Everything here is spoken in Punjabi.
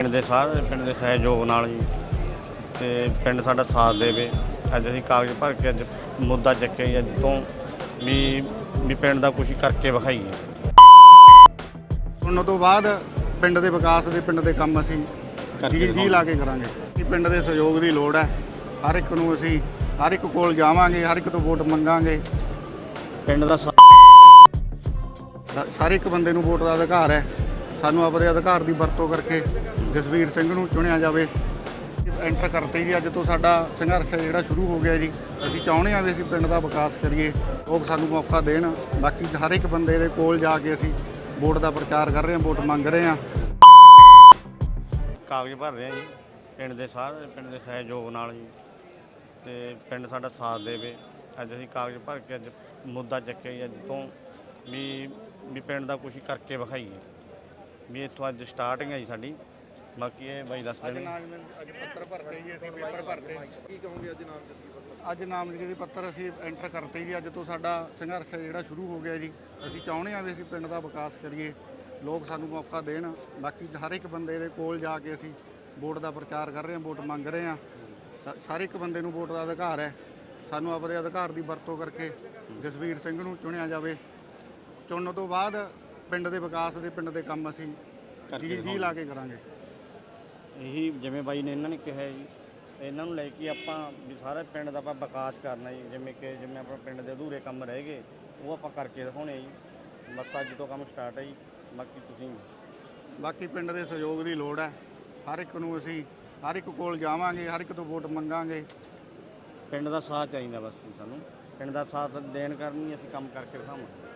ਪਿੰਡ ਦੇ ਸਾਰੇ ਪਿੰਡ ਦੇ ਸਹਿਯੋਗ ਨਾਲ ਜੀ। ਤੇ ਪਿੰਡ ਸਾਡਾ ਸਾਥ ਦੇਵੇ। ਅੱਜ ਅਸੀਂ ਕਾਗਜ਼ ਭਰ ਕੇ ਅੱਜ ਮੁੱਦਾ ਚੱਕਿਆ ਜੀ ਅੱਜ ਤੋਂ ਵੀ ਵੀ ਪਿੰਡ ਦਾ ਕੁਛ ਕਰਕੇ ਵਿਖਾਈਏ। ਉਹਨਾਂ ਤੋਂ ਬਾਅਦ ਪਿੰਡ ਦੇ ਵਿਕਾਸ ਦੇ ਪਿੰਡ ਦੇ ਕੰਮ ਅਸੀਂ ਜੀ ਜੀ। ਲਾ ਕੇ ਕਰਾਂਗੇ। ਕਿ ਪਿੰਡ ਦੇ ਸਹਿਯੋਗ ਦੀ ਲੋੜ ਹੈ। ਹਰ ਇੱਕ ਨੂੰ ਅਸੀਂ ਹਰ ਇੱਕ ਕੋਲ ਜਾਵਾਂਗੇ ਹਰ ਇੱਕ ਤੋਂ ਵੋਟ ਮੰਗਾਂਗੇ। ਪਿੰਡ ਦਾ ਸਾਰੇ ਇੱਕ ਬੰਦੇ ਨੂੰ ਵੋਟ ਦਾ ਅਧਿਕਾਰ ਹੈ। ਸਾਨੂੰ ਆਪਣੇ ਅਧਿਕਾਰ ਦੀ ਵਰਤੋਂ ਕਰਕੇ ਜਸਵੀਰ ਸਿੰਘ ਨੂੰ ਚੁਣਿਆ ਜਾਵੇ। ਐਂਟਰ ਕਰਤੇ ਜੀ, ਅੱਜ ਤੋਂ ਸਾਡਾ ਸੰਘਰਸ਼ ਜਿਹੜਾ ਸ਼ੁਰੂ ਹੋ ਗਿਆ ਜੀ, ਅਸੀਂ ਚਾਹੁੰਦੇ ਹਾਂ ਵੀ ਅਸੀਂ ਪਿੰਡ ਦਾ ਵਿਕਾਸ ਕਰੀਏ, ਉਹ ਸਾਨੂੰ ਮੌਕਾ ਦੇਣ। ਬਾਕੀ ਹਰ ਇੱਕ ਬੰਦੇ ਦੇ ਕੋਲ ਜਾ ਕੇ ਅਸੀਂ ਵੋਟ ਦਾ ਪ੍ਰਚਾਰ ਕਰ ਰਹੇ ਹਾਂ, ਵੋਟ ਮੰਗ ਰਹੇ ਹਾਂ। ਕਾਗਜ਼ ਭਰ ਰਹੇ ਹਾਂ ਜੀ, ਪਿੰਡ ਦੇ ਸਾਰੇ, ਪਿੰਡ ਦੇ ਸਹਿਯੋਗ ਨਾਲ ਜੀ। ਤੇ ਪਿੰਡ ਸਾਡਾ ਸਾਥ ਦੇਵੇ। ਅੱਜ ਅਸੀਂ ਕਾਗਜ਼ ਭਰ ਕੇ ਅੱਜ ਮੁੱਦਾ ਚੱਕਿਆ ਜੀ, ਅੱਜ ਤੋਂ ਵੀ ਵੀ ਪਿੰਡ ਦਾ ਕੁਛ ਕਰਕੇ ਵਿਖਾਈਏ। ਵੀ ਇੱਥੋਂ ਅੱਜ ਸਟਾਰਟਿੰਗ ਹੈ ਜੀ ਸਾਡੀ। ਬਾਕੀ ਇਹ ਬਾਈ ਦੱਸ ਅੱਜ ਦੇਣਗੇ ਅੱਜ ਪੱਤਰ ਭਰਤੇ ਜੀ ਅਸੀਂ ਪੇਪਰ ਭਰਤੇ ਕੀ ਕਹੋਗੇ ਅੱਜ ਨਾਮਜ਼ਦਗੀ ਪੱਤਰ? ਅੱਜ ਨਾਮਜ਼ਦਗੀ ਦੇ ਪੱਤਰ ਅਸੀਂ ਐਂਟਰ ਕਰਤੇ ਜੀ। ਅੱਜ ਤੋਂ ਸਾਡਾ ਸੰਘਰਸ਼ ਹੈ ਜਿਹੜਾ ਸ਼ੁਰੂ ਹੋ ਗਿਆ ਜੀ ਅਸੀਂ ਚਾਹੁੰਦੇ ਹਾਂ ਵੀ ਅਸੀਂ ਪਿੰਡ ਦਾ ਵਿਕਾਸ ਕਰੀਏ। ਲੋਕ ਸਾਨੂੰ ਮੌਕਾ ਦੇਣ। ਬਾਕੀ ਹਰ ਇੱਕ ਬੰਦੇ ਦੇ ਕੋਲ ਜਾ ਕੇ ਅਸੀਂ ਵੋਟ ਦਾ ਪ੍ਰਚਾਰ ਕਰ ਰਹੇ ਹਾਂ ਵੋਟ ਮੰਗ ਰਹੇ ਹਾਂ। ਸ- ਸਾਰੇ ਇੱਕ ਬੰਦੇ ਨੂੰ ਵੋਟ ਦਾ ਅਧਿਕਾਰ ਹੈ। ਸਾਨੂੰ ਆਪਣੇ ਅਧਿਕਾਰ ਦੀ ਵਰਤੋਂ ਕਰਕੇ ਜਸਵੀਰ ਸਿੰਘ ਨੂੰ ਚੁਣਿਆ ਜਾਵੇ। ਚੁਣਨ ਤੋਂ ਬਾਅਦ ਪਿੰਡ ਦੇ ਵਿਕਾਸ ਦੇ ਪਿੰਡ ਦੇ ਕੰਮ ਅਸੀਂ ਜੀ ਜੀ ਲਾ ਕੇ ਕਰਾਂਗੇ। ਇਹੀ ਜਿਵੇਂ ਬਾਈ ਨੇ ਇਹਨਾਂ ਨੇ ਕਿਹਾ ਜੀ ਇਹਨਾਂ ਨੂੰ ਲੈ ਕੇ ਆਪਾਂ ਵੀ ਸਾਰੇ ਪਿੰਡ ਦਾ ਆਪਾਂ ਵਿਕਾਸ ਕਰਨਾ ਜੀ ਜਿਵੇਂ ਕਿ ਜਿਵੇਂ ਆਪਣਾ ਪਿੰਡ ਦੇ ਅਧੂਰੇ ਕੰਮ ਰਹਿ ਗਏ ਉਹ ਆਪਾਂ ਕਰਕੇ ਦਿਖਾਉਣੇ ਜੀ। ਬਸ ਅੱਜ ਤੋਂ ਕੰਮ ਸਟਾਰਟ ਹੈ ਜੀ ਬਾਕੀ ਤੁਸੀਂ ਬਾਕੀ ਪਿੰਡ ਦੇ ਸਹਿਯੋਗ ਦੀ ਲੋੜ ਹੈ। ਹਰ ਇੱਕ ਨੂੰ ਅਸੀਂ ਹਰ ਇੱਕ ਕੋਲ ਜਾਵਾਂਗੇ ਹਰ ਇੱਕ ਤੋਂ ਵੋਟ ਮੰਗਾਂਗੇ। ਪਿੰਡ ਦਾ ਸਾਥ ਚਾਹੀਦਾ ਬਸ ਜੀ ਸਾਨੂੰ। ਪਿੰਡ ਦਾ ਸਾਥ ਦੇਣ ਕਾਰਨ ਹੀ ਅਸੀਂ ਕੰਮ ਕਰਕੇ ਦਿਖਾਵਾਂਗੇ।